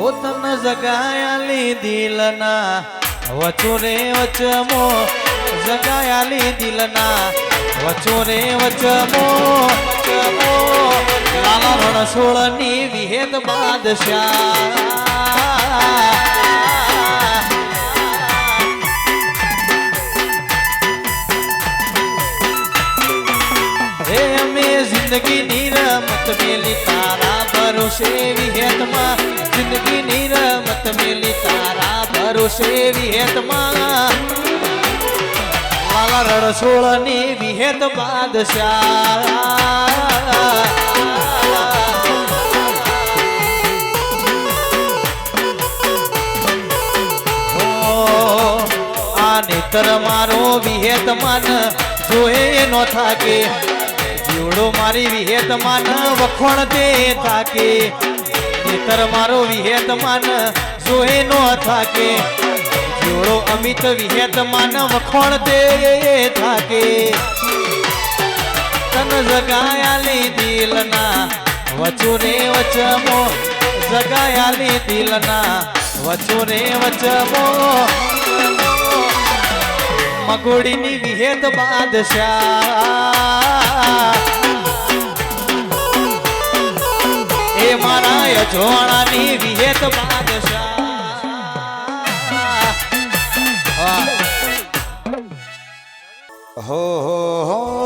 હો જગાયા જગાયાલી દિલના વચો રે વચમો જગાયાલી દિલના વચો રે વચમો વચમો લાલા રણછોડની વિહેત બાદશાહ. જિંદગી ની રમત મેલી તારા ભરોસે વિહેતમાં. જિંદગીની રમત મેલી તારા ભરોસે વિહેતમાં લાલા રણછોડની વિહેત બાદશાહ. નેત્ર મારો વિહેત માન જોએ નો થાકે. જીવડો મારી વિહેત માન વખોણ તે થાકે. નેત્ર મારો વિહેત માન જોએ નો થાકે. જોડો અમિત વિહેત માન વખોણ તે થાકે. તન જગાયાલી દિલના, વચો રે વચમો. જગાયાલી દિલના, વચો રે વચમો. મગોડીની વિહેત બાદશાહ એ મારા યજવાણાની વિહેત બાદશાહ. હો હો હો.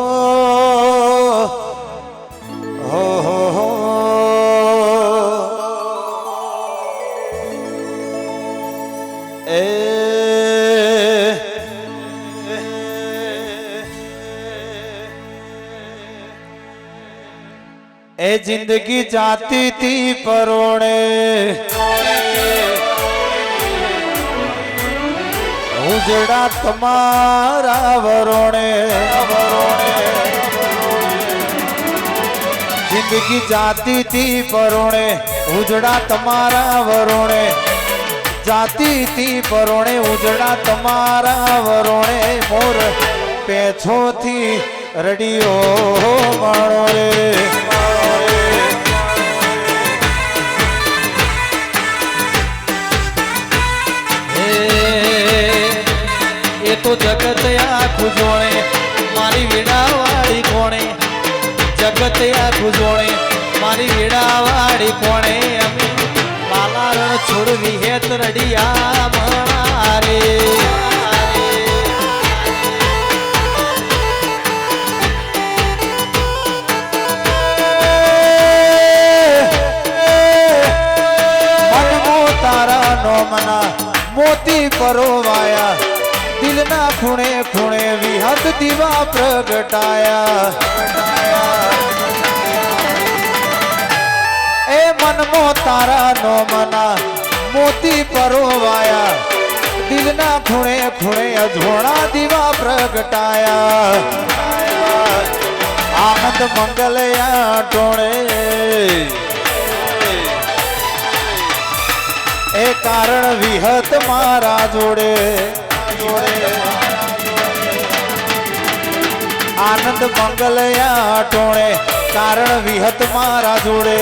એ જિંદગી જાતી તી પરોણે ઉજડા તમારા વરોણે વરોણે જિંદગી જાતી તી પરોણે ઉજડા તમારા વરોણે જાતી તી પરોણે ઉજડા તમારા વરોણે મોર પેછોથી રડિયો માણો રે જગત આખું જોણે મારી વેડાવાળી કોણે? જગત આખું જોણે મારી વેડાવાળી કોણે? અમે પાલારણ છોડવી હેત રડિયા મારે તારા નો મોતી પરોવાયા. દિલના ખૂણે ખૂણે વિહત દીવા પ્રગટાયા. એ મનમો તારા નો મના મોતી પરોવાયા. દિલના ખૂણે ખૂણે અજોણા દીવા પ્રગટાયા. આનંદ મંગલયા ટોણે. એ કારણ વિહત મારા જોડે. આનંદ મંગલયા ટોણે, કારણ વિહત મારા જોડે.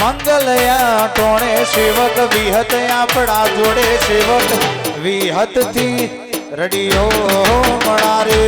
મંગલયા ટોણે, સેવક વિહત આપણા જોડે. સેવક વિહતથી રડિયો મણારે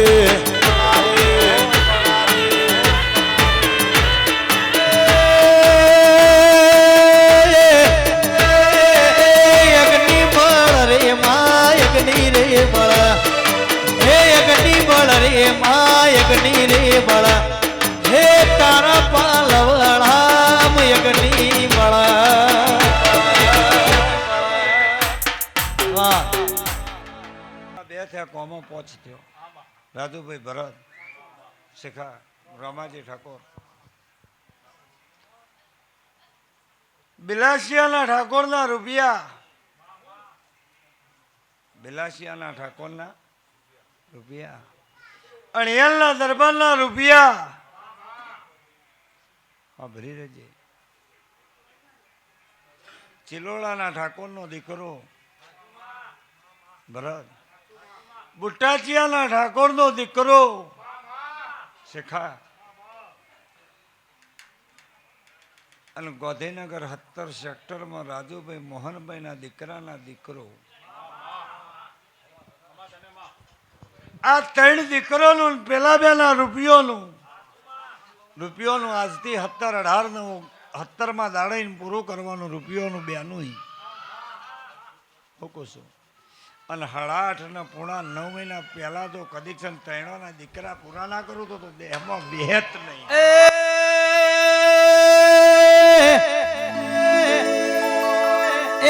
બે કોમો પહોંચ થયો. રાજુભાઈ ભરત, શેખા, રમાજી ઠાકોર. બિલાસિયાના ઠાકોરના રૂપિયા. બિલાસિયાના ઠાકોરના રૂપિયા. અણિયાલના દરબારના રૂપિયા. હા, ભરી રહેજે ચિલોડાના ઠાકોરનો દીકરો, ભરત. બુટ્ટાચિયાના ઠાકોરનો દીકરો. શેખા. અને ગોધીનગર સત્તર સેક્ટરમાં રાજુભાઈ મોહનભાઈના દીકરાના દીકરો. આ ત્રણ દીકરોનું પેલા બેના રૂપિયોનું. રૂપિયોનું આજથી સત્તર અઢારનું સત્તરમાં દાડાઈને પૂરું કરવાનું રૂપિયોનું બેનું મૂકું છું. અને સાડા આઠ ને પૂણા નવ મહિના પહેલા તો કદીક છે ને ત્રણોના દીકરા પૂરા ના કરું તો દેહમાં બેહત નહીં.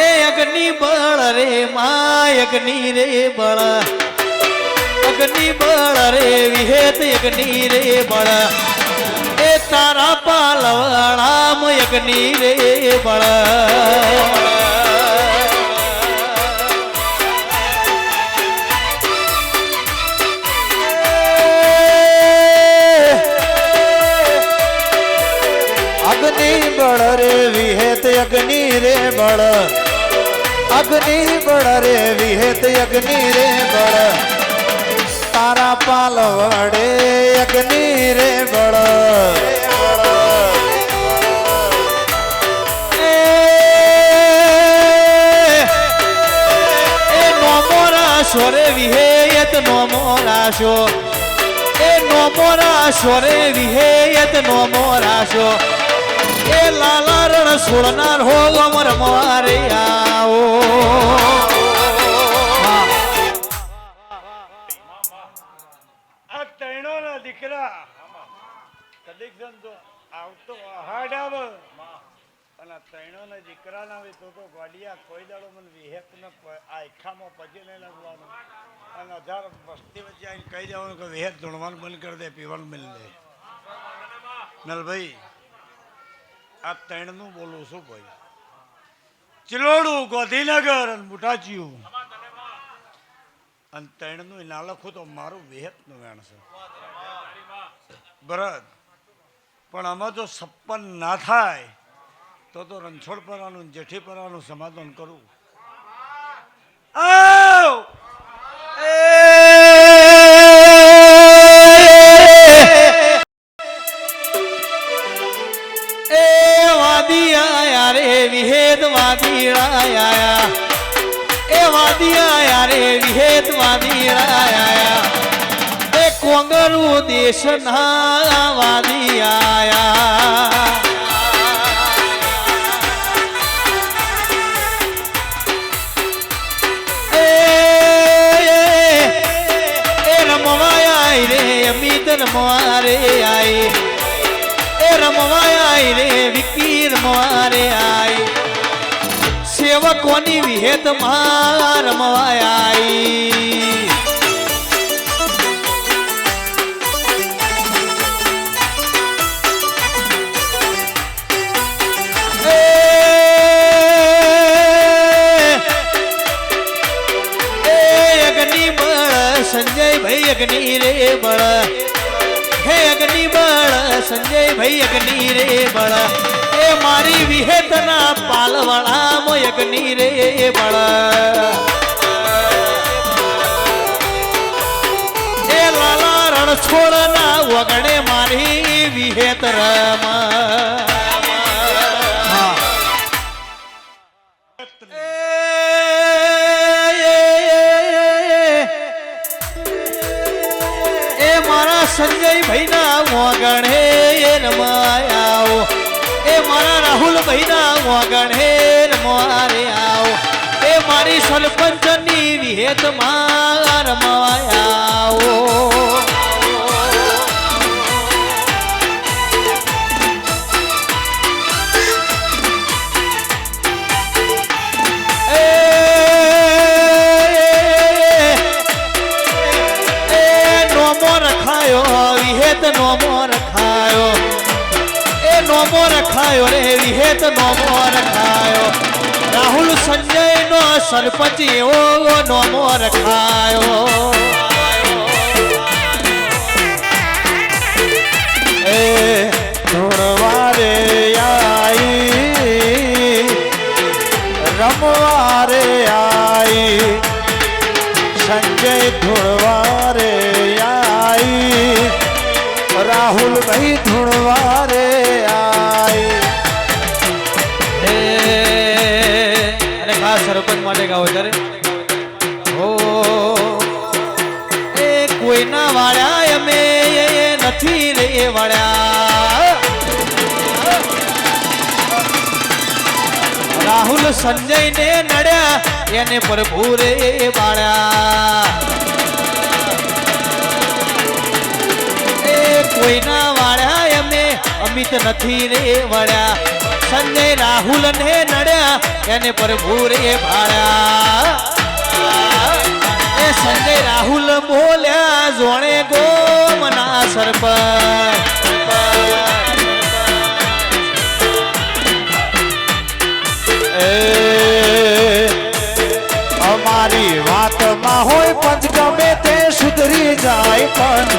એ અગ્નિ બળ રે મા અગ્નિ રે બળ. અગ્નિ બળ રે વિહેત, અગ્નિ રે બળ. એ તારા પાલવાળામ અગ્નિ રે બળ. અગ્નિ રે બળ. અગ્નિ બળ રે વિહેત અગ્નિ રે બળ. તારા પાલ વડે અગ્નિ રે બળ. સ્વરે વિહેયત રે વિહેયત એ એ નોમોરાશો રે વિહેયત નોમોરાશો એ લાલા છોડનાર હો અમર મારે આવો. દીકરા. કદીક તો આવતો હાડ આવે. અને આ ત્રણોના દીકરાના આવે તો તો ગોડિયા કોઈ દાડો મને વિહેત ન પછી નહીં અને હજાર વસ્તી વચ્ચે આવીને કહી દેવાનું કે વિહેત ધૂણવાનું બંધ કરી દે, પીવાનું મિલ દે. નલભાઈ આ ત્રણનું બોલું છું ભાઈ. ચિલોડું, ગોધીનગર અને બુટાચિયું અને ત્રણનું ના લખું તો મારું વિહેતનું વેણ છે. બરાબર. પણ આમાં જો સપન ના થાય, તો તો રણછોડ પરાનું ને જેઠી પરાનું સમાધાન કરું. આવ! રે વિહેદ વાદી આયા એ વાદી આયા રે વિહેદ વાદી આયા એ કોંગરુ દેશના વાદી આયા રમવાય આઈ એ રમવાય રે વિકી રમવા રે આઈ સેવકોની વિહેતમાં રમવાય આઈ એ અગ્નિ બળ સંજય ભાઈ અગ્નિ રે બળ. હે અગ્નિ બળ સંજય ભાઈ અગ્નિ રે બળ. મારી વિહેતના પાલવાળા મોયગની રે બળ. એ લાલા રણછોડના વગણે મારી વિહેત રમા. સંજય ભાઈ ના એ એ મારા રાહુલ ભાઈના ના મારે આવો. એ મારી સરપંચની વિહેતમાં રખાયો રે વિહેત નોમો રખાયો. રાહુલ સંજય નો સરપંચ એવો નોમો રખાયો. એ સંજય ને નડ્યા, એને પ્રભુ રે બાળ્યા કોઈના વાળ્યા એમે અમિત નથી રે વળ્યા. સંજય રાહુલ ને નડ્યા, એને પ્રભુ રે ભાળ્યા. એ સંજય રાહુલ બોલ્યા, જોણે ગોમના સરપંચ અમારી વાતમાં હોય પંચ ગમે તે સુધરી જાય પણ.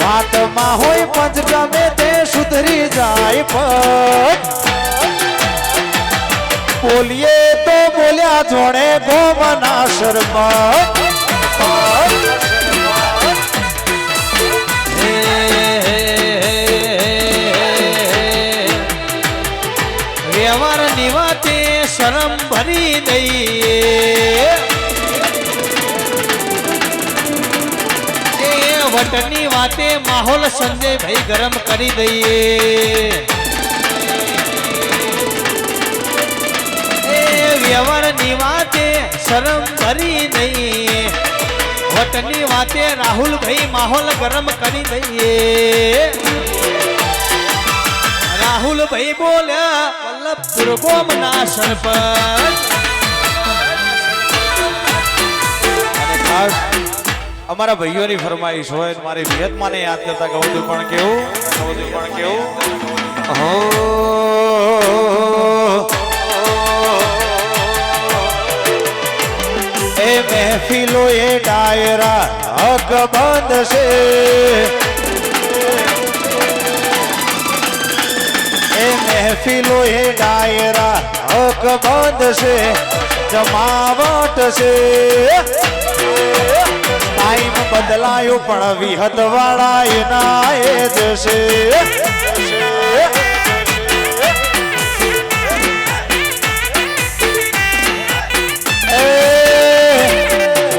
વાતમાં હોય પંચ ગમે તે સુધરી જાય પણ. બોલીએ તો બોલ્યા જોડે ગોમના શરમત વટની વાતે માહોલ સંજય ભાઈ ગરમ કરી દઈએ એ વ્યવહારની વાતે શરમ ભરી દઈએ વટની વાતે રાહુલ ભાઈ માહોલ ગરમ કરી દઈએ રાહુલ ભાઈ બોલ્યા વલ્લભપુર ગોમના સરપંચ અને ખાસ અમારા ભાઈઓની ફરમાઈશ હોય મારી વિયતમાને યાદ કરતા કહું છું પણ કેવું? કહું છું પણ કેવું હો એ મહેફિલો એ ડાયરા હક બંધ છે એ મહેફિલો એ ડાયરા હક બંધ છે જમાવટ છે ટાઈમ બદલાયો પણ વિહત વાળા એના એ જ છે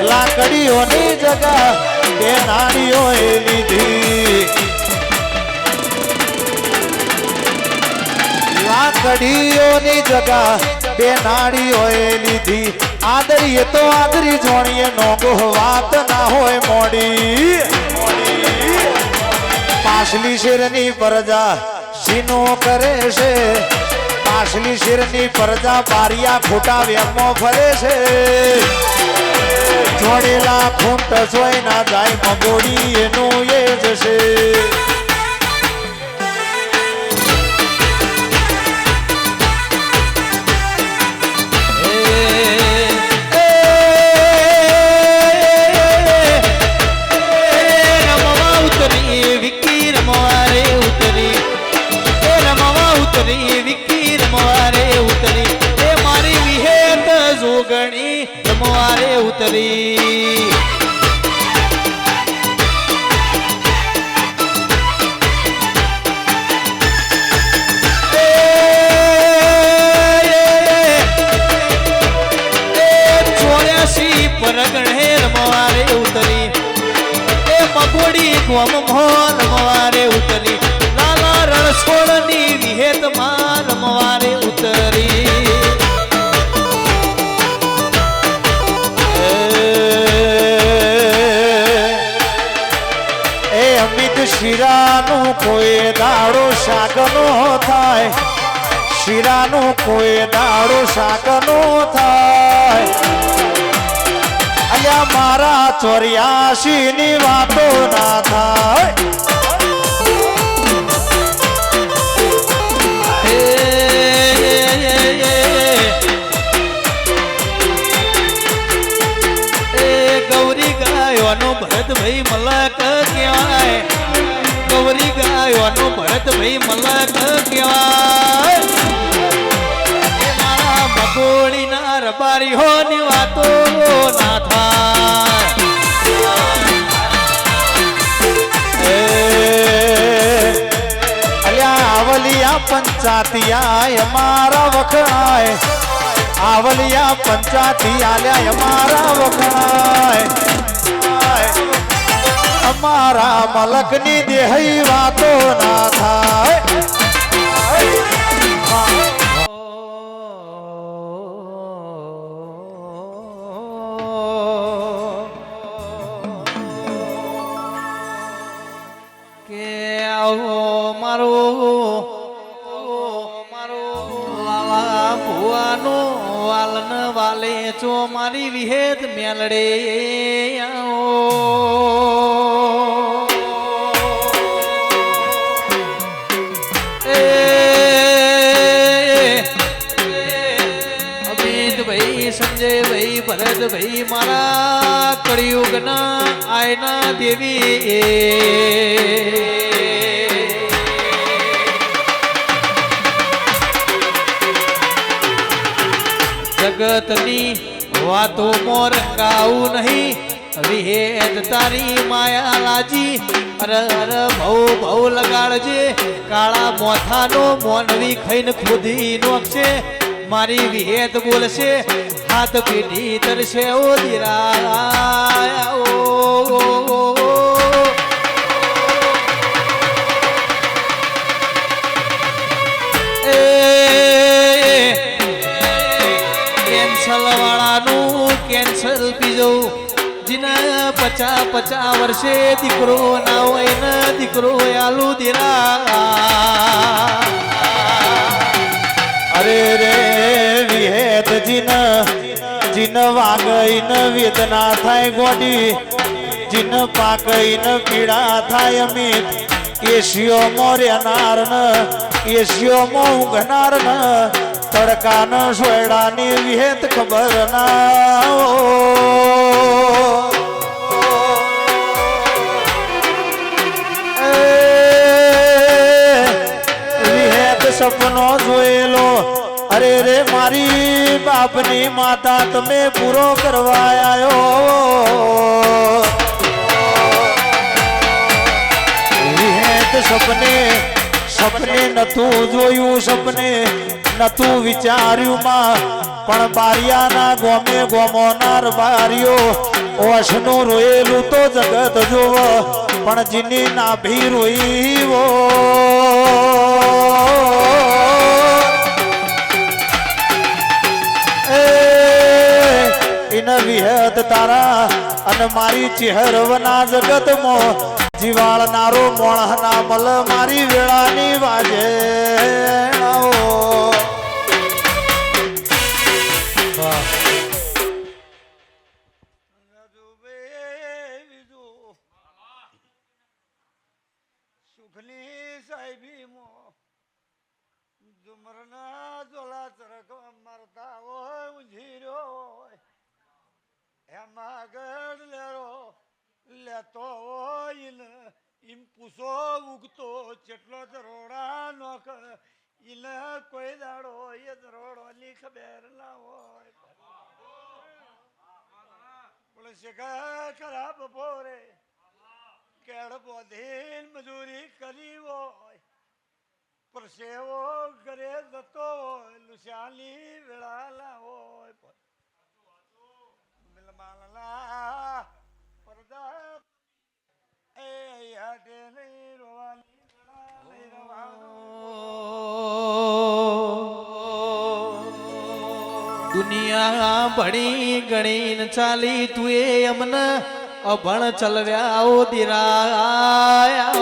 લાકડીઓની જગા બે નાળીઓએ લીધી. લાકડીઓની જગા બે નાળીઓએ લીધી. આદરીએ તો આદરી જોણીએ નોગો વાત ના હોય મોડી. પાછલી શેરની પરજા સીનો કરે છે. પાછલી શેરની પરજા બારિયા ખોટા વેમો ફરે છે. જોડેલા ખૂંટ જોઈ ના જાય મગોડી એનું એ જ અમિત શિરાનું કોઈ દાડો શાક નો થાય. શિરાનું કોઈ દાડો શાક નો થાય. અલ્યા મારા ચોર્યાસી ની વાતો ના થાય. ભરતભાઈ મલક કહેવાય. ગૌરી ગાયોનો ભરતભાઈ મલક કહેવાય. મારા મગોળીના રબારીઓની વાતો ના થાય. આવલિયા પંચાતિયા અમારા વખણાય. આવલિયા પંચાતી આલ્યા અમારા વખણાય. અમારા મલકની દેહી વાતો ના થાય. વાલન વાલે ચો મારી વિહેદ મેલડે આયના દેવી. જગતની વાતો મોર કાવું નહીં. વિહેદ તારી માયા લાજી. અર અર, ભવ ભવ લગાડજે. કાળા મોથાનો મોનવી ખાઈને ખુદી નોખશે મારી વિહેત બોલશે, હાથ પીઢી તરશે, ઓ દીરા ઓ કેન્સલ બીજો. જીના પચા પચા વર્ષે દીકરો ના હોય ને દીકરો આલુ દીરા અરે રે વિહેત જીન જીન વાગઈન વેદના થાય ગોડી. જીન પાકઈન પીડા થાય અમિત. એશિયો મોર્યનાર ન એશિયો મો ઊંઘનાર ન તડકા ન સોયડાની વિહેત ખબર ના સપનો જોયેલો. અરે રે, મારી બાપની માતા, તમે પૂરો કરવા આવ્યો સપને સપને નતું જોયું, સપને નતું વિચાર્યું માં. પણ બારિયાના ગોમે ગોમોનાર બારિયો ઓશનું રોયેલું તો જગત જોવ. પણ જીની નાભી રોઈ તારા અને મારી ચહેરવના જગતમાં જીવાળનારો મોણહના મલ મારી વેળાની વાજે. એમાં લેરો, લેતો હોય ને ઈમ પૂછો ઉગતો ચેટલો દરોડા નોક ઈને કોઈ દાડો એ દરોડોની ખબર ના હોય. પણ શિખર ખરા બપોરે કેળ બોધીન મજૂરી કરી હોય, પરસેવો ઘરે જતો હોય વેળાલા હોય મિલમાલના પડદા એ યાદે નહીં રોવાની દુનિયા ભણી ગણીને ચાલી તું એ અમને અભણ ચલવ્યા દિરાયા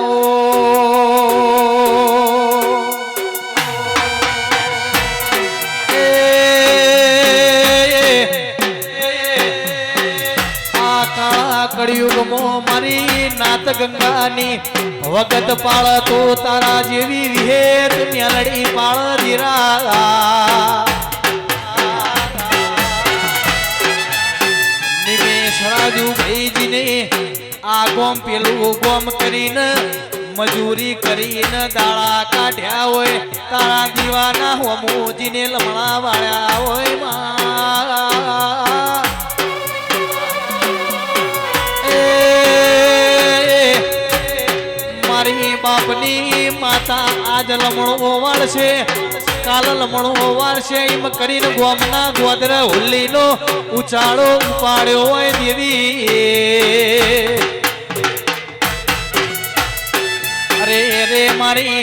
મારી નાત ગંગાની વગત પાળ તો તારા જેવી વિહેત મેલડી પાળ ધીરા. આ ગોમ પેલું ગોમ કરીને મજૂરી કરીને દાળા કાઢ્યા હોય, તારા દીવાના હોમોજીને લમણા વાળ્યા હોય. માં બાપની માતા આજ લમણો વાળશે. કાલ લમણો વારશે એમ કરીને ગોમના ગોદર હુલ્લીનો ઉચાળો ઉપાડ્યો હોય દેવી. અરે રે મારી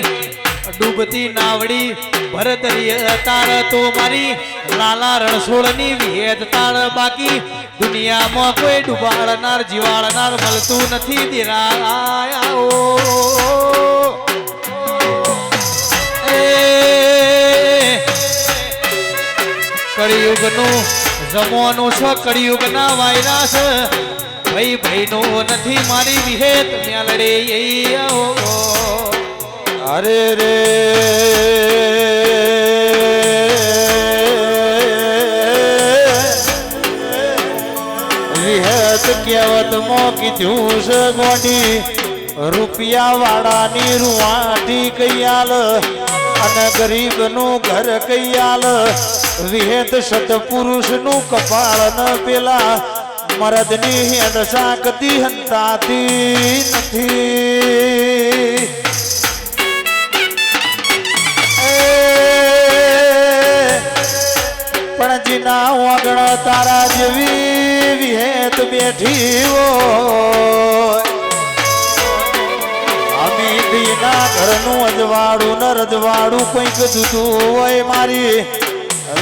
ડૂબતી નાવડી ભરતરી તાર તો મારી લાલા રણછોડની વેદ તાળ બાકી. દુનિયામાં કોઈ ડુબાડનાર, જીવાડનાર મળતું નથી. દિરાયાઓ કળિયુગનું જમવાનું છે, કળિયુગના વાયરસ ભાઈ ભાઈનો નથી, મારી વિહેત મ્યાલડે અરે રે. વિહત કહેવત મો કીધું છે ગોડી. રૂપિયા વાળાની રૂવાટી કૈયાલ અને ગરીબનું ઘર કૈયાલ વિહેત સતપુરુષનું કપાળ ન પેલા. મરદની હેડ સાકતી હંતાતી નથી. પણ જીના વાગણ તારા જેવી બેઠી હોય. ઘરનું અજવાળું ન રજવાડું કંઈક જુદું હોય મારી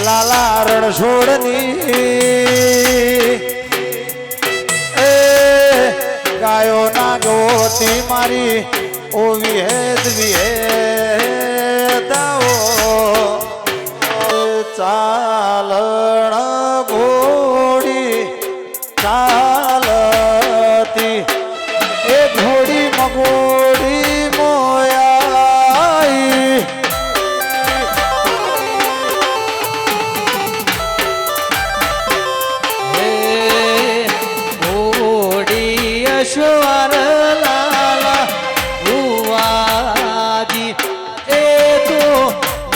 લાલા રણ છોડની એ ગાયો ના ગોતી મારી ઓ વિહેત દાવો ચાલણ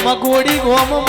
મગોડી ગોમ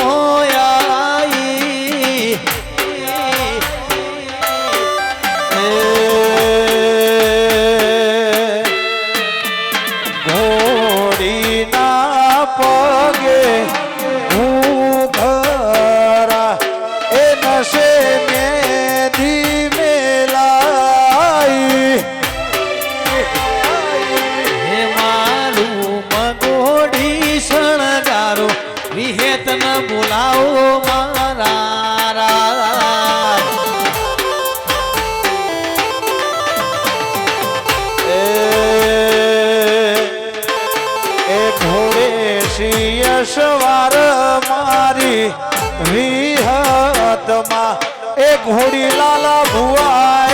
વિહતમાં એ ઘોડી લાલા ભુવા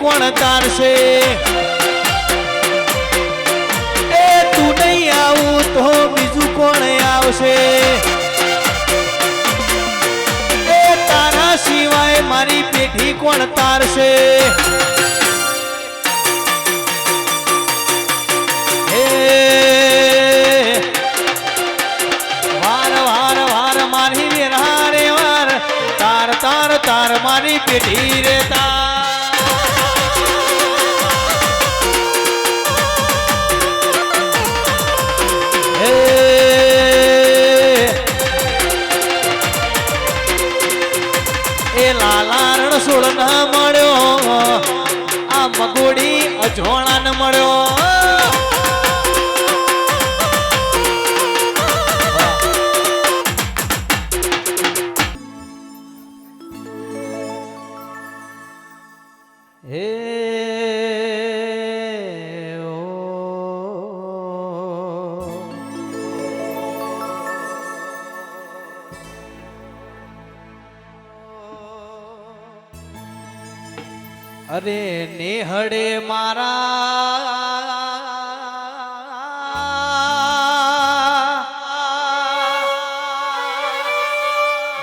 કોણ તારશે? એ તું નહીં આવું તો બીજું કોણ આવશે? એ તારા સિવાય મારી પેઢી કોણ તારશે? તાર તાર તાર મારી પેઢી રે તાર. અજોણા મળ્યો. અરે નેહડે મારા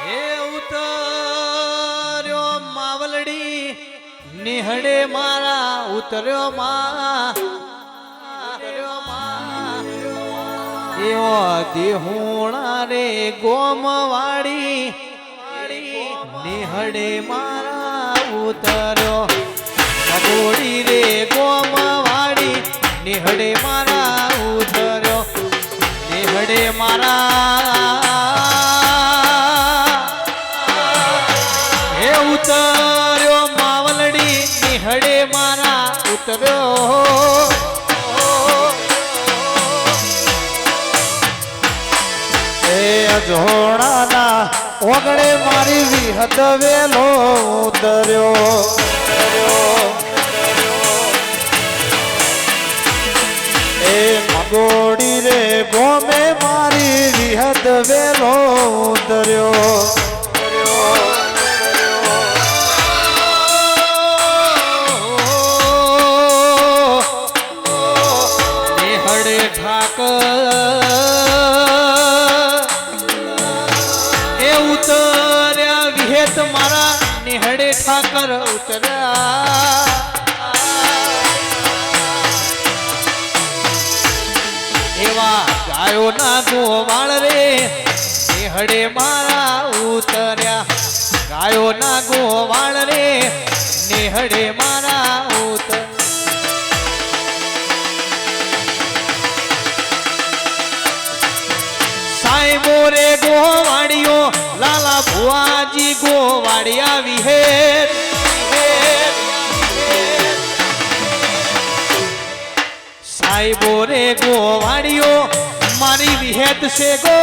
હે ઉતર્યો માવલડી નેહડે મારા ઉતર્યો મા. દેહુણા રે ગોમવાડી નિહડે મારા ઉતર્યો ઓગણે મારી વિહત વેલો ઉતર્યો. એ મગોડી રે ગોમે મારી વિહત વેલો ઉતર્યો. ઉતર્યા વિહેત મારા નિહળે ઠાકર ઉતર્યા. એવા ગાયો ના ગોવાળ રે નિહળે મારા ઉતર્યા. ગાયો ના ગોવાળ રે નિહળે મારા ઉતર સાંઈ મોરે ગોવાડિયો લાલા ભુવાજી ગોવાડિયા વિહેર. સાહેબો રે ગોવાડિયો મારી વિહેત છે ગો